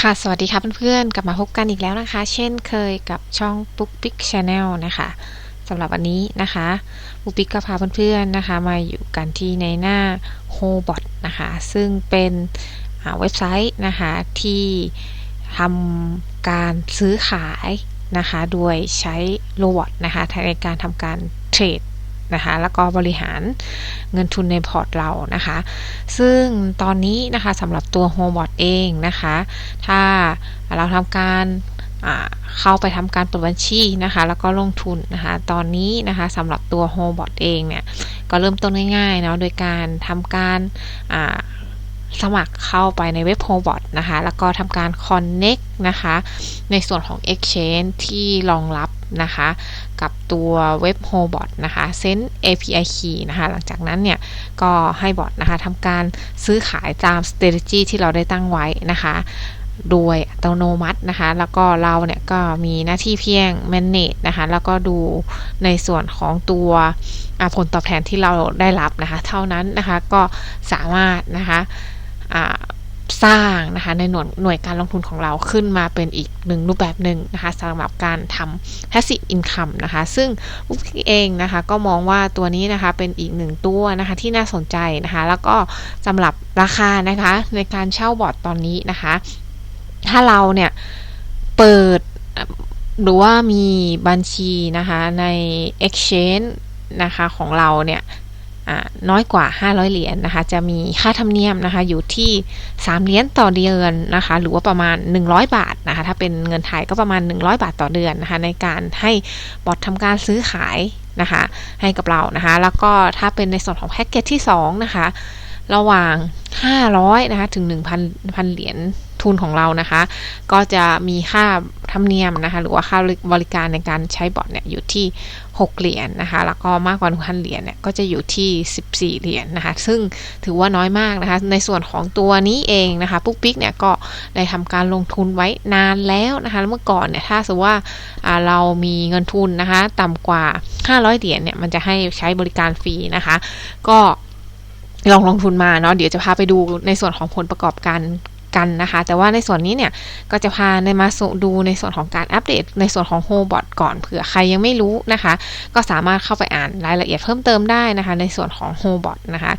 ค่ะ สวัสดีค่ะเพื่อนๆ กลับมาพบกันอีกแล้วนะคะ เช่นเคยกับช่อง Book Pick Channel นะคะสำหรับวันนี้นะคะ Book Pick ก็พาเพื่อนๆนะคะ มาอยู่กันที่ในหน้า h o b o t นะคะ ซึ่งเป็นเว็บไซต์นะคะที่ทำการซื้อขายนะคะ โดยใช้โรบอทนะคะในการทำการเทรด นะคะ แล้วก็บริหารเงินทุนในพอร์ตเรานะคะ ซึ่งตอนนี้นะคะสำหรับตัว h o m e b o t เองนะคะ ถ้าเราทำการเข้าไปทำการเปิดบัญชีนะคะ แล้วก็ลงทุนนะคะ ตอนนี้นะคะสำหรับตัว h o m e b o t เองเนี่ย ก็เริ่มต้นง่ายๆเนาะ โดยการทำการสมัครเข้าไปในเว็บ h o m e b o t นะคะ แล้วก็ทำการ Connect นะคะ ในส่วนของ Exchange ที่รองรับ นะคะ กับตัวเว็บ h o b o t นะคะเซน API key นะคะ หลังจากนั้นเนี่ย ก็ให้บอทนะคะทำการซื้อขายตาม strategy ที่เราได้ตั้งไว้นะคะโดยอัตโนมัตินะคะ แล้วก็เราเนี่ยก็มีหน้าที่เพียง manage นะคะ แล้วก็ดูในส่วนของตัวผลตอบแทนที่เราได้รับนะคะ เท่านั้นนะคะ ก็สามารถนะคะ สร้างนะคะในหน่วยหน่วยการลงทุนของเราขึ้นมาเป็นอีกหนึ่งรูปแบบหนึ่งนะคะสำหรับการทำ passive income นะคะซึ่งบุ๊กเองนะคะก็มองว่าตัวนี้นะคะเป็นอีกหนึ่งตัวนะคะที่น่าสนใจนะคะแล้วก็สำหรับราคานะคะในการเช่าบอร์ดตอนนี้นะคะ ถ้าเราเนี่ยเปิดหรือว่ามีบัญชีนะคะใน exchange นะคะของเราเนี่ย น้อยกว่า 500 เหรียญนนะคะ จะมีค่าธรรมเนียมนะคะ อยู่ที่ 3 เหรียญต่อเดือนนะคะ หรือว่าประมาณ 100 บาทนะคะ ถ้าเป็นเงินไทยก็ประมาณ 100 บาทต่อเดือนนะคะ ในการให้บอททำการซื้อขายนะคะ ให้กับเรานะคะ แล้วก็ถ้าเป็นในส่วนของแพ็กเกจที่2นะคะ ระหว่าง 500นะคะถึง 1,000พันเหรียญทุนของเรานะคะ ก็จะมีค่าธรรมเนียมนะคะหรือว่าค่าบริการในการใช้บอทเนี่ยอยู่ที่ 6 เหรียญนนะคะ แล้วก็มากกว่า1,000เหรียญเนี่ยก็จะอยู่ที่ 14 เหรียญนนะคะ ซึ่งถือว่าน้อยมากนะคะ ในส่วนของตัวนี้เองนะคะปุ๊กปิ๊กเนี่ยก็ได้ทำการลงทุนไว้นานแล้วนะคะเมื่อก่อนเนี่ยถ้าสมมติว่าเรามีเงินทุนนะคะ ต่ำกว่า 500 เหรียญเนี่ยมันจะให้ใช้บริการฟรีนะคะ ก็ ลองลงทุนมาเนาะเดี๋ยวจะพาไปดูในส่วนของผลประกอบการกันนะคะ แต่ว่าในส่วนนี้เนี่ยก็จะพาในมาดูในส่วนของการอัปเดต ในส่วนของโฮบอทก่อนเผื่อใครยังไม่รู้นะคะ ก็สามารถเข้าไปอ่านรายละเอียดเพิ่มเติมได้นะคะ ในส่วนของโฮบอทนะคะ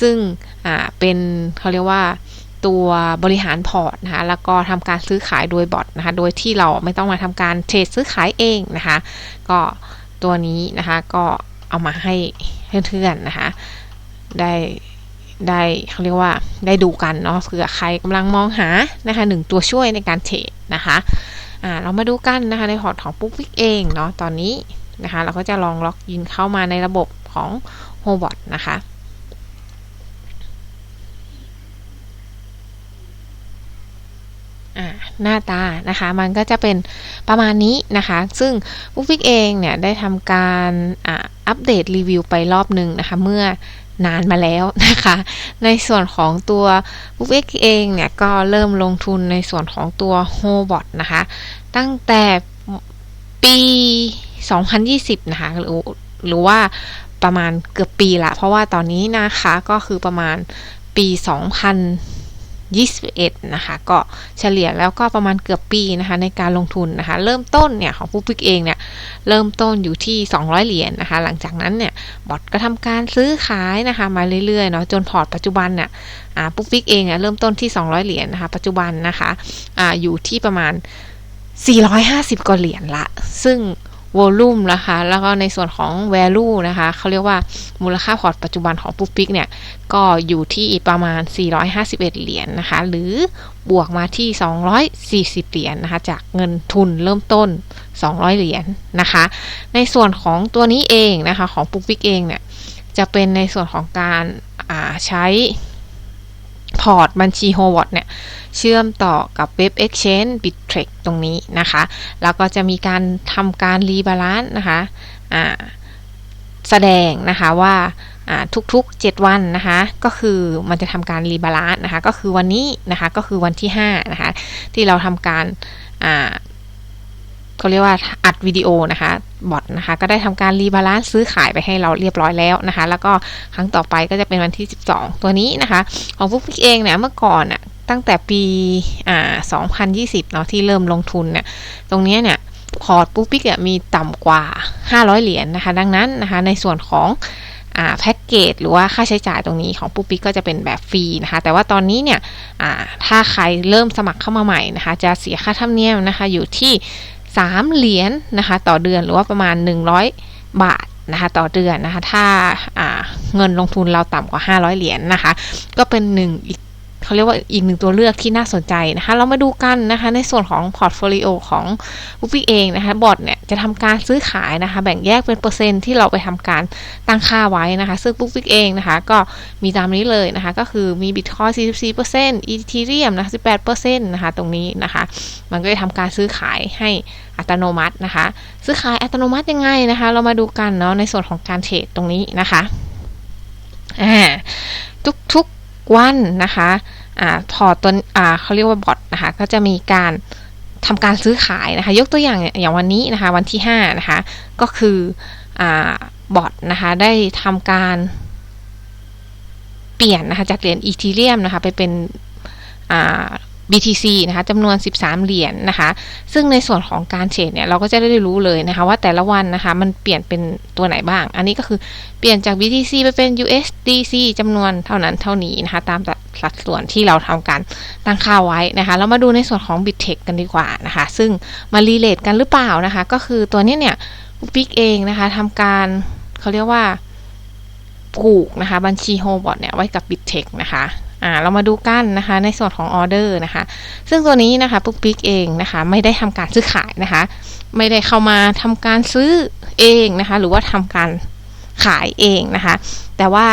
ซึ่งอ่าเป็นเขาเรียกว่าตัวบริหารพอร์ตนะคะแล้วก็ทำการซื้อขายโดยบอทนะคะ โดยที่เราไม่ต้องมาทำการเทรดซื้อขายเองนะคะ ก็ตัวนี้นะคะก็เอามาให้เพื่อนๆนะคะ ได้ ได้เขาเรียกว่าได้ดูกันเนาะเผื่อใครกำลังมองหานะคะหนึ่งตัวช่วยในการเทรดนะคะอ่าเรามาดูกันนะคะในพอร์ตของปุ๊กวิกเองเนาะตอนนี้นะคะเราก็จะลองล็อกอินเข้ามาในระบบของโฮบอทนะคะหน้าตานะคะมันก็จะเป็นประมาณนี้นะคะ ซึ่งบุ๊กฟิกเองเนี่ยได้ทำการอัปเดตรีวิวไปรอบหนึ่งนะคะ เมื่อ นานมาแล้วนะคะ ในส่วนของตัวบุ๊กเอ็กเองเนี่ยก็เริ่มลงทุนในส่วนของตัวโฮบอทนะคะ ตั้งแต่ปี 2020 นะคะหรือหรือว่าประมาณเกือบปีละ เพราะว่าตอนนี้นะคะก็คือประมาณปี 2000 21 นะคะ ก็เฉลี่ยแล้วก็ประมาณเกือบปีนะคะในการลงทุนนะคะ เริ่มต้นเนี่ยของผู้พิกเองเนี่ยเริ่มต้นอยู่ที่ 200 เหรียญนนะคะ หลังจากนั้นเนี่ยบอทก็ทำการซื้อขายนะคะมาเรื่อยๆเนาะจนพอร์ตปัจจุบันเนี่ยปุ๊กปิ๊กเองเนี่ยเริ่มต้นที่ 200 เหรียญนนะคะ ปัจจุบันนะคะอะอยู่ที่ประมาณ 450กว่าเหรียญละ ซึ่ง วอลุ่มนะคะ แล้วก็ในส่วนของ value นะคะเขาเรียกว่ามูลค่าพอร์ตปัจจุบันของปุ๊กปิ๊กเนี่ย ก็อยู่ที่ประมาณ 451 เหรียญนนะคะ หรือบวกมาที่ 240 เหรียญนนะคะ จากเงินทุนเริ่มต้น 200 เหรียญนนะคะ ในส่วนของตัวนี้เองนะคะ ของปุ๊กปิ๊กเองเนี่ย จะเป็นในส่วนของการใช้ พอร์ตบัญชีโฮวอตเนี่ยเชื่อมต่อกับเว็บ Exchange Bittrex ตรงนี้นะคะ แล้วก็จะมีการทำการรีบาลานซ์นะคะแสดงนะคะว่าทุกๆ 7 วันนะคะก็คือมันจะทำการรีบาลานซ์นะคะก็คือวันนี้นะคะก็คือวันที่5นะคะที่เราทำการ เขาเรียกว่าอัดวิดีโอนะคะบอทนะคะก็ได้ทำการรีบาลานซ์ซื้อขายไปให้เราเรียบร้อยแล้วนะคะ แล้วก็ครั้งต่อไปก็จะเป็นวันที่ 12 ตัวนี้นะคะ ของพวกพี่เองเนี่ยเมื่อก่อนอะตั้งแต่ปีอ่า2020เนาะที่เริ่มลงทุนเนี่ยตรงนี้เนี่ยพอร์ตปุ๊ปิ๊กมีต่ำกว่า 500 เหรียญนนะคะ ดังนั้นนะคะในส่วนของแพ็กเกจหรือว่าค่าใช้จ่ายตรงนี้ของปุ๊ปิ๊กก็จะเป็นแบบฟรีนะคะ แต่ว่าตอนนี้เนี่ยถ้าใครเริ่มสมัครเข้ามาใหม่นะคะ จะเสียค่าธรรมเนียมนะคะอยู่ที่ 3 เหรียญนนะคะต่อเดือนหรือว่าประมาณ 100 บาทนะคะต่อเดือนนะคะถ้าเงินลงทุนเราต่ำกว่า 500 เหรียญนนะคะ ก็เป็นหนึ่งอีกเขาเรียกว่าอีกหนึ่งตัวเลือกที่น่าสนใจนะคะ เรามาดูกันนะคะในส่วนของพอร์ตโฟลิโอของบุ๊กเองนะคะบอร์ดเนี่ย จะทำการซื้อขายนะคะ แบ่งแยกเป็นเปอร์เซ็นต์ที่เราไปทำการตั้งค่าไว้นะคะ ซึ่งบุ๊กเองนะคะ ก็มีตามนี้เลยนะคะ ก็คือมีบิตคอยน์44%อีทีเรียมนะคะ18%นะคะ ตรงนี้นะคะ มันก็จะทำการซื้อขายให้อัตโนมัตินะคะ ซื้อขายอัตโนมัติยังไงนะคะ เรามาดูกันเนาะในส่วนของการเทรดตรงนี้นะคะอ่าทุกวันนะคะอ่าพอตัวอ่าเขาเรียกว่าบอทนะคะ ก็จะมีการ ทำการซื้อขายนะคะ ยกตัวอย่างอย่างวันนี้นะคะ วันที่5นะคะ ก็คืออบอทนะคะ ได้ทำการเปลี่ยนนะคะ จากเหรียญอีทีเรียมนะคะ ไปเป็น BTC นะคะจำนวน 13 เหรียญนนะคะ ซึ่งในส่วนของการเทรดเนี่ย เราก็จะได้รู้เลยนะคะ ว่าแต่ละวันนะคะ มันเปลี่ยนเป็นตัวไหนบ้าง อันนี้ก็คือเปลี่ยนจาก BTC ไปเป็น USDC จำนวนเท่านั้นเท่านี้นะคะ ตาม สัดส่วนที่เราทำการตั้งค่าไว้นะคะเรามาดูในส่วนของ BitTech กันดีกว่านะคะ ซึ่งมารีเลทกันหรือเปล่านะคะ ก็คือตัวนี้เนี่ยปิกเองนะคะทำการเขาเรียกว่าผูกนะคะ บัญชีโฮบอทเนี่ยไว้กับ BitTech นะคะอ่าเรามาดูกันนะคะในส่วนของออเดอร์นะคะ ซึ่งตัวนี้นะคะปุ๊กปิ๊กเองนะคะ ไม่ได้ทำการซื้อขายนะคะ ไม่ได้เข้ามาทำการซื้อเองนะคะ หรือว่าทำการขายเองนะคะ แต่ว่า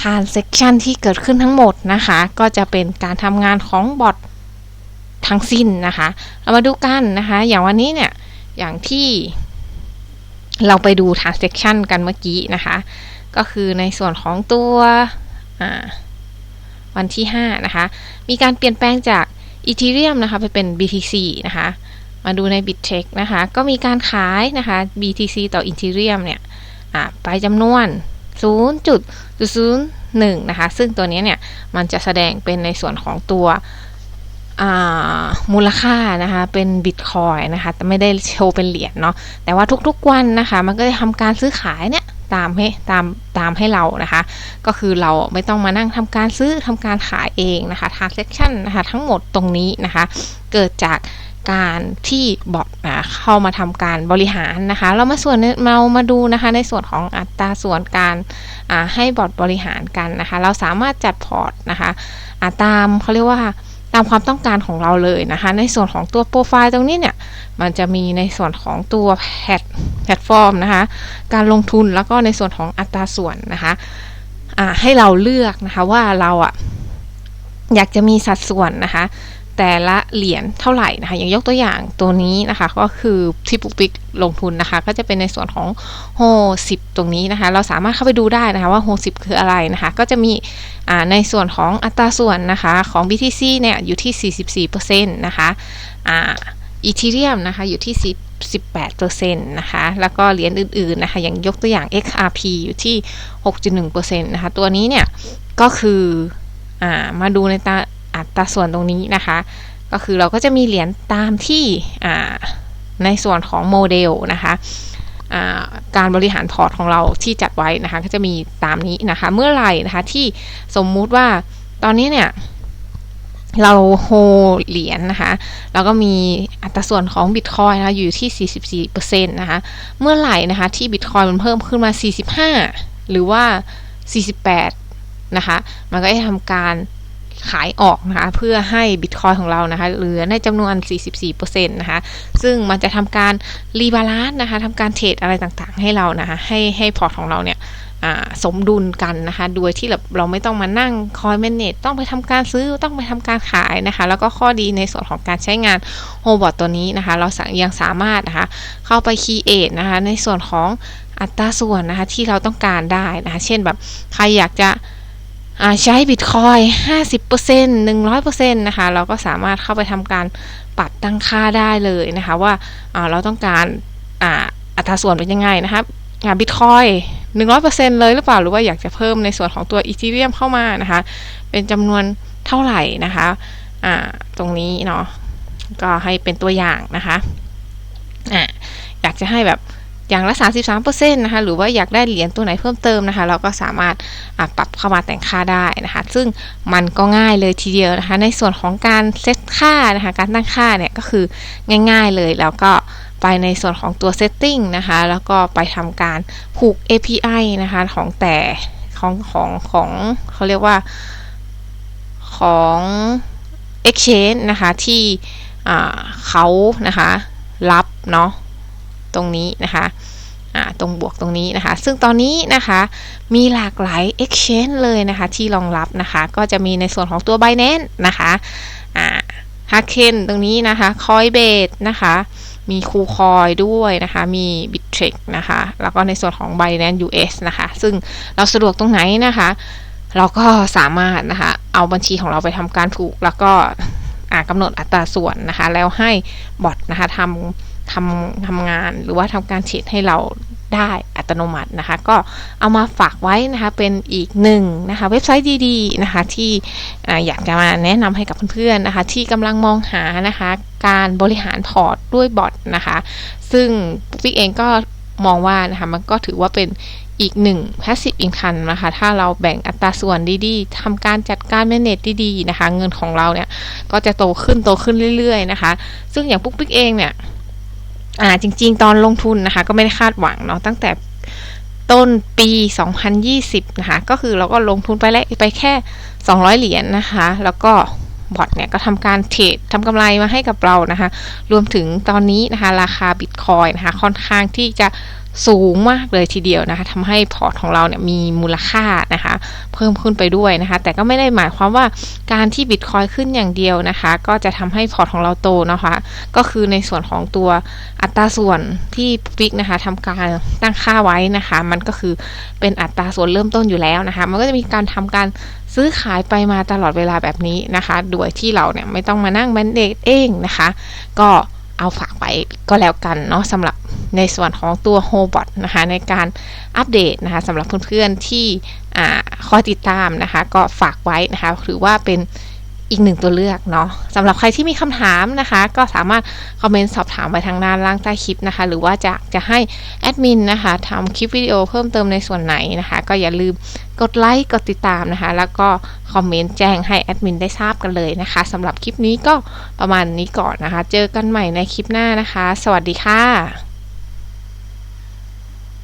transaction ที่เกิดขึ้นทั้งหมดนะคะ ก็จะเป็นการทำงานของบอททั้งสิ้นนะคะ เรามาดูกันนะคะ อย่างวันนี้เนี่ย อย่างที่เราไปดู transaction กันเมื่อกี้นะคะ ก็คือในส่วนของตัววันที่ 5 นะคะ มีการเปลี่ยนแปลงจาก Ethereum นะคะไปเป็น BTC นะคะ มาดูใน BitTech นะคะ ก็มีการขายนะคะ BTC ต่อ Ethereum เนี่ยไปจำนวน 0.01นะคะ ซึ่งตัวนี้เนี่ย มันจะแสดงเป็นในส่วนของตัวมูลค่านะคะ เป็นบิตคอยนะคะ แต่ไม่ได้โชว์เป็นเหรียญเนาะ แต่ว่าทุกๆวันนะคะ มันก็จะทำการซื้อขายเนี่ยตามให้ตามตามให้เรานะคะ ก็คือเราไม่ต้องมานั่งทำการซื้อทำการขายเองนะคะ transaction นะคะ ทั้งหมดตรงนี้นะคะ เกิดจาก การที่บอทเข้ามาทำการบริหารนะคะ เรามาส่วนเรามาดูนะคะในส่วนของอัตราส่วนการให้บอทบริหารกันนะคะ เราสามารถจัดพอร์ตนะคะตามเขาเรียกว่าตามความต้องการของเราเลยนะคะ ในส่วนของตัวโปรไฟล์ตรงนี้เนี่ยมันจะมีในส่วนของตัวแพลตแพลตฟอร์มนะคะ การลงทุนแล้วก็ในส่วนของอัตราส่วนนะคะให้เราเลือกนะคะว่าเราอะอยากจะมีสัดส่วนนะคะ แต่ละเหรียญเท่าไหร่นะคะอย่างยกตัวอย่างตัวนี้นะคะก็คือที่ปุ๊กปิ๊กลงทุนนะคะ ก็จะเป็นในส่วนของโฮสิบตรงนี้นะคะ เราสามารถเข้าไปดูได้นะคะว่าโฮสิบคืออะไรนะคะ ก็จะมีในส่วนของอัตราส่วนนะคะของ BTC เนี่ยอยู่ที่ 44%นะคะอ่าอีทีเรียมนะคะอยู่ที่18%นะคะ แล้วก็เหรียญอื่น ๆ นะคะ อย่างยกตัวอย่าง XRP อยู่ที่ 6.1%นะคะ ตัวนี้เนี่ย ก็คือ อ่า มาดูในตา อัตราส่วนตรงนี้นะคะ ก็คือเราก็จะมีเหรียญตามที่ในส่วนของโมเดลนะคะการบริหารพอร์ตของเราที่จัดไว้นะคะ ก็จะมีตามนี้นะคะ เมื่อไหร่นะคะที่สมมุติว่าตอนนี้เนี่ยเราโฮเหรียญนนะคะ แล้วก็มีอัตราส่วนของบิตคอยนะคะอยู่ที่ 44%นะคะ เมื่อไหร่นะคะที่บิตคอยมันเพิ่มขึ้นมา 45 หรือว่า 48 นะคะ มันก็จะทำการ ขายออกนะคะเพื่อให้บิตคอยของเรานะคะเหลือในจำนวน 44%นะคะซึ่งมันจะทำการรีบาลานซ์นะคะทำการเทรดอะไรต่างๆ ให้เรานะคะให้ให้พอร์ตของเราเนี่ยสมดุลกันนะคะ โดยที่เราเราไม่ต้องมานั่งคอยแมเนจต้องไปทำการซื้อต้องไปทำการขายนะคะ แล้วก็ข้อดีในส่วนของการใช้งานโฮบอทตัวนี้นะคะ เรายังสามารถนะคะ เข้าไปคีเอทนะคะ ในส่วนของอัตราส่วนนะคะที่เราต้องการได้นะคะ เช่นแบบใครอยากจะ ใช้บิตคอย50% 100%นะคะ เราก็สามารถเข้าไปทำการปรับตั้งค่าได้เลยนะคะว่าเราต้องการอัตราส่วนเป็นยังไงนะคะบิตคอย100%เลยหรือเปล่าหรือว่าอยากจะเพิ่มในส่วนของตัวอีทีเรียมเข้ามานะคะ เป็นจำนวนเท่าไหร่นะคะตรงนี้เนาะก็ให้เป็นตัวอย่างนะคะอ่าอยากจะให้แบบ อย่างละ 33%นะคะ หรือว่าอยากได้เหรียญตัวไหนเพิ่มเติมนะคะ เราก็สามารถปรับเข้ามาแต่งค่าได้นะคะ ซึ่งมันก็ง่ายเลยทีเดียวนะคะ ในส่วนของการเซตค่านะคะ การตั้งค่าเนี่ยก็คือง่ายๆเลย แล้วก็ไปในส่วนของตัว setting นะคะ แล้วก็ไปทำการผูก API นะคะ ของแต่ของของของเขาเรียกว่าของ exchange นะคะ ที่เขานะคะ รับเนาะ ตรงนี้นะคะตรงบวกตรงนี้นะคะ ซึ่งตอนนี้นะคะมีหลากหลาย exchange เลยนะคะที่รองรับนะคะ ก็จะมีในส่วนของตัว Binance นะคะอ่า Haken ตรงนี้นะคะ Coinbase นะคะมีคูคอยด้วยนะคะ มี Bittrex นะคะ แล้วก็ในส่วนของ Binance US นะคะ ซึ่งเราสะดวกตรงไหนนะคะ เราก็สามารถนะคะ เอาบัญชีของเราไปทำการผูก แล้วก็กำหนดอัตราส่วนนะคะ แล้วให้บอทนะคะทำ ทำทำงานหรือว่าทำการเทรดให้เราได้อัตโนมัตินะคะ ก็เอามาฝากไว้นะคะเป็นอีกหนึ่งนะคะเว็บไซต์ดีๆนะคะที่อยากจะมาแนะนำให้กับเพื่อนๆนะคะ ที่กำลังมองหานะคะการบริหารพอร์ตด้วยบอทนะคะ ซึ่งปิ๊กเองก็มองว่านะคะมันก็ถือว่าเป็นอีกหนึ่ง passive income นะคะ ถ้าเราแบ่งอัตราส่วนดีๆทำการจัดการ manage ดีๆนะคะ เงินของเราเนี่ยก็จะโตขึ้นโตขึ้นเรื่อยๆนะคะ ซึ่งอย่างปุ๊กปิ๊กเองเนี่ย อ่าจริง ๆ ตอนลงทุนนะคะ ก็ไม่ได้คาดหวังเนาะตั้งแต่ต้นปี 2020 นะคะ ก็คือเราก็ลงทุนไปแล้วไปแค่ 200 เหรียญนนะคะ แล้วก็บอทเนี่ยก็ทำการเทรดทำกำไรมาให้กับเรานะคะ รวมถึงตอนนี้นะคะ ราคาบิตคอยนะคะ ค่อนข้างที่จะ สูงมากเลยทีเดียวนะคะทำให้พอร์ตของเราเนี่ยมีมูลค่านะคะ เพิ่มขึ้นไปด้วยนะคะ แต่ก็ไม่ได้หมายความว่าการที่บิตคอยขึ้นอย่างเดียวนะคะ ก็จะทำให้พอร์ตของเราโตนะคะ ก็คือในส่วนของตัวอัตราส่วนที่ฟิกนะคะทำการตั้งค่าไว้นะคะ มันก็คือเป็นอัตราส่วนเริ่มต้นอยู่แล้วนะคะ มันก็จะมีการทำการซื้อขายไปมาตลอดเวลาแบบนี้นะคะ โดยที่เราเนี่ยไม่ต้องมานั่งแมนเดตเองนะคะ ก็ เอาฝากไว้ก็แล้วกันเนาะสำหรับในส่วนของตัว h o b o t นะคะในการอัปเดตนะคะสำหรับเพื่อนๆที่คอยติดตามนะคะ ก็ฝากไว้นะคะ ถือว่าเป็น อีกหนึ่งตัวเลือกเนาะสำหรับใครที่มีคำถามนะคะ ก็สามารถคอมเมนต์สอบถามไปทางด้านล่างใต้คลิปนะคะ หรือว่าจะจะให้แอดมินนะคะทำคลิปวิดีโอเพิ่มเติมในส่วนไหนนะคะ ก็อย่าลืมกดไลค์กดติดตามนะคะ แล้วก็คอมเมนต์แจ้งให้แอดมินได้ทราบกันเลยนะคะสำหรับคลิปนี้ก็ประมาณนี้ก่อนนะคะ เจอกันใหม่ในคลิปหน้านะคะ สวัสดีค่ะ